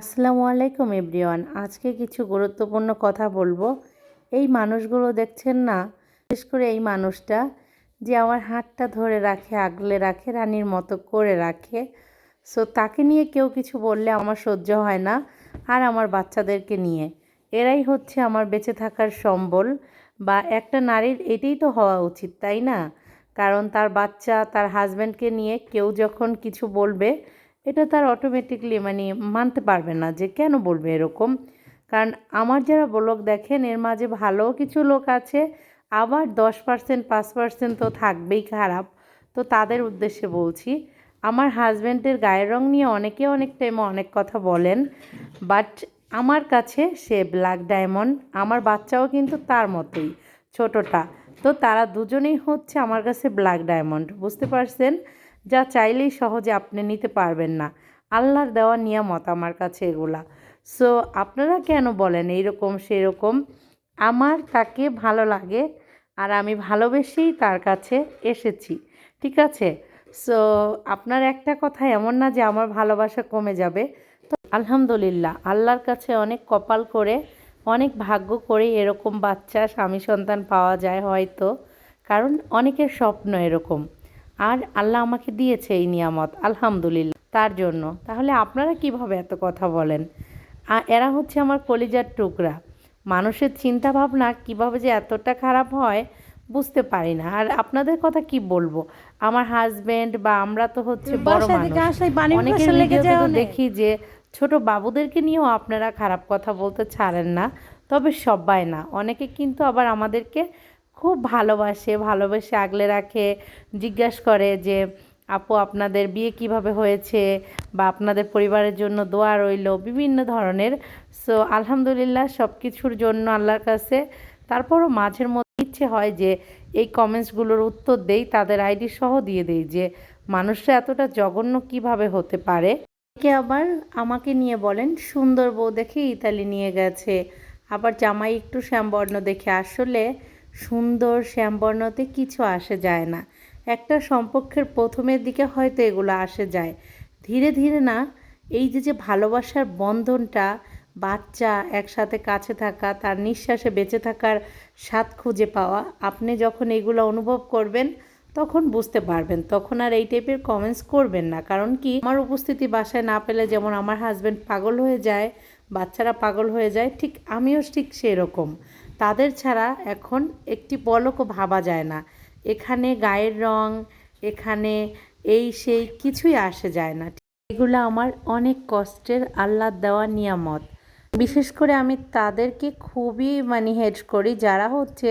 আসসালামু আলাইকুম এভরিওয়ান। আজকে কিছু গুরুত্বপূর্ণ কথা বলব। এই মানুষগুলো দেখছেন না, বিশেষ করে এই মানুষটা, যে আমার হাতটা ধরে রাখে, আগলে রাখে, রানীর মতো করে রাখে। সো তাকে নিয়ে কেউ কিছু বললে আমার সহ্য হয় না, আর আমার বাচ্চাদেরকে নিয়ে। এরাই হচ্ছে আমার বেঁচে থাকার সম্বল, বা একটা নারীর এটাই তো হওয়া উচিত, তাই না? কারণ তার বাচ্চা, তার হাজব্যান্ডকে নিয়ে কেউ যখন কিছু বলবে এটা তার অটোমেটিকলি মানে মানতে পারবে না যে কেন বলবে এরকম। কারণ আমার যারা ব্লগ দেখেন, এর মাঝে ভালো কিছু লোক আছে, আবার দশ পার্সেন্ট পাঁচ পার্সেন্ট তো থাকবেই খারাপ। তো তাদের উদ্দেশ্যে বলছি, আমার হাজব্যান্ডের গায়ের রং নিয়ে অনেকে অনেক টাইমে অনেক কথা বলেন বাট আমার কাছে সে ব্ল্যাক ডায়মন্ড আমার বাচ্চাও কিন্তু তার মতোই, ছোটটা। তো তারা দুজনেই হচ্ছে আমার কাছে ব্ল্যাক ডায়মন্ড বুঝতে পারছেন? যা চাইলেই সহজে আপনি নিতে পারবেন না। আল্লাহর দেওয়া নিয়ামত আমার কাছে এগুলা। সো আপনারা কেন বলেন এইরকম সেরকম? আমার তাকে ভালো লাগে আর আমি ভালোবেসেই তার কাছে এসেছি। ঠিক আছে? সো আপনার একটা কথা এমন না যে আমার ভালোবাসা কমে যাবে। তো আলহামদুলিল্লাহ, আল্লাহর কাছে অনেক কপাল করে, অনেক ভাগ্য করে এরকম বাচ্চা স্বামী সন্তান পাওয়া যায় হয়তো। কারণ অনেকের স্বপ্ন এরকম। আর আল্লাহ আমাকে দিয়েছে এই নিয়ামত আলহামদুলিল্লাহ। তার জন্য। তাহলে আপনারা কীভাবে এত কথা বলেন? এরা হচ্ছে আমার কলিজার টুকরা। মানুষের চিন্তা ভাবনা কীভাবে যে এতটা খারাপ হয় বুঝতে পারি না। আর আপনাদের কথা কি বলব? আমার হাজবেন্ড বা আমরা তো হচ্ছে বড় মানুষ। অনেকের ভিডিওতে দেখি যে ছোট বাবুদেরকে নিয়েও আপনারা খারাপ কথা বলতে ছাড়েন না। তবে সবাই না। অনেকে কিন্তু আবার আমাদেরকে খুব ভালোবাসে, ভালোবেসে আগলে রাখে, জিজ্ঞাস করে যে, আপু, আপনাদের বিয়ে কীভাবে হয়েছে? বা আপনাদের পরিবারের জন্য দোয়া রইল? বিভিন্ন ধরনের। সো আলহামদুলিল্লাহ সব কিছুর জন্য আল্লাহর কাছে। তারপরও মাঝের মধ্যে ইচ্ছে হয় যে, এই কমেন্টসগুলোর উত্তর দেই, তাদের আইডি সহ দিয়ে দেই যে, মানুষরা এতটা জঘন্য কীভাবে হতে পারে? কে আবার আমাকে নিয়ে বলেন, সুন্দর বউ দেখে ইতালি নিয়ে গেছে। আবার জামাই একটু শ্যামবর্ণ দেখে আসলে সুন্দর শ্যামবর্ণতে কিছু আসে যায় না। একটা সম্পর্কের প্রথমের দিকে হয়তো এগুলো আসে যায়। ধীরে ধীরে না, এই যে যে ভালোবাসার বন্ধনটা, বাচ্চা একসাথে কাছে থাকা, তার নিঃশ্বাসে বেঁচে থাকার স্বাদ খুঁজে পাওয়া, আপনি যখন এগুলো অনুভব করবেন, তখন বুঝতে পারবেন। তখন আর এই টাইপের কমেন্টস করবেন না। কারণ কি, আমার উপস্থিতি বাসায় না পেলে যেমন আমার হাজব্যান্ড পাগল হয়ে যায়, বাচ্চারা পাগল হয়ে যায়, ঠিক আমিও ঠিক সেরকম। তাদের ছাড়া এখন একটি পলকও ভাবা যায় না। এখানে গায়ের রং, এখানে এই সেই কিছুই আসে যায় না। এগুলো আমার অনেক কষ্টের আল্লাহ দেওয়া নিয়ামত। বিশেষ করে আমি তাদেরকে খুবই মানে হেড করি, যারা হচ্ছে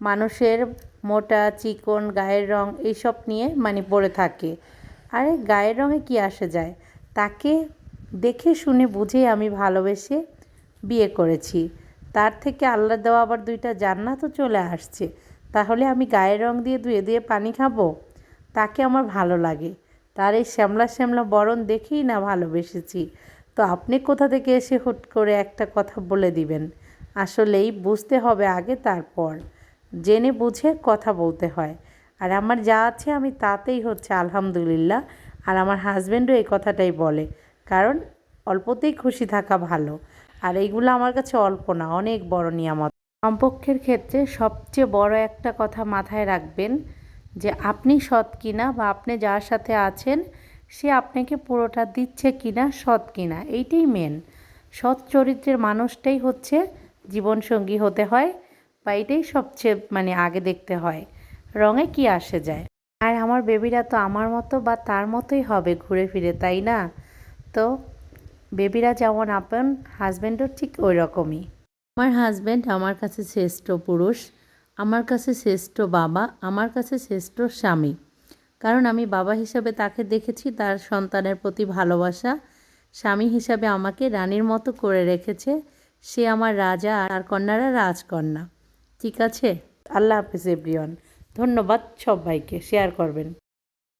মানুষের মোটা, চিকন, গায়ের রং এইসব নিয়ে মানে পড়ে থাকে। আরে গায়ের রঙে কি আসে যায়? তাকে দেখে শুনে বুঝে আমি ভালোবেসে বিয়ে করেছি। তার থেকে আল্লাহ দেওয়া আবার দুইটা জান্নাতও চলে আসছে। তাহলে আমি গায়ের রং দিয়ে ধুয়ে দিয়ে পানি খাব? তাকে আমার ভালো লাগে। তার এই শ্যামলা শ্যামলা বরণ দেখেই না ভালোবেসেছি। তো আপনি কোথা থেকে এসে হুট করে একটা কথা বলে দিবেন? আসলেই বুঝতে হবে আগে তারপর। জেনে বুঝে কথা বলতে হয়। আর আমার যা আছে আমি তাতেই হচ্ছে আলহামদুলিল্লাহ। আর আমার হাজব্যান্ডও এই কথাটাই বলে। কারণ অল্পতেই খুশি থাকা ভালো। আর এইগুলো আমার কাছে অল্প না, অনেক বড় নিয়ামত। সম্পর্কের ক্ষেত্রে সবচেয়ে বড় একটা কথা মাথায় রাখবেন যে আপনি সৎ কিনা বা আপনি যার সাথে আছেন, সে আপনাকে পুরোটা দিচ্ছে কিনা সৎ কিনা, এইটাই মেন সৎ চরিত্রের মানুষটাই হচ্ছে জীবনসঙ্গী হতে হয় বা এটাই সবচেয়ে মানে আগে দেখতে হয়, রঙে কি আসে যায়। আর আমার বেবিরা তো আমার মতো বা তার মতোই হবে ঘুরে ফিরে, তাই না? তো বেবিরা যেমন আপন হাজব্যান্ডও ঠিক ওই রকমই আমার হাজব্যান্ড আমার কাছে শ্রেষ্ঠ পুরুষ আমার কাছে শ্রেষ্ঠ বাবা আমার কাছে শ্রেষ্ঠ স্বামী। কারণ আমি বাবা হিসাবে তাকে দেখেছি তার সন্তানের প্রতি ভালোবাসা। স্বামী হিসাবে আমাকে রানীর মতো করে রেখেছে সে আমার রাজা আর কন্যারা রাজকন্যা। ঠিক আছে? আল্লাহ হাফিজ এভরিওয়ান। ধন্যবাদ সবাইকে শেয়ার করবেন।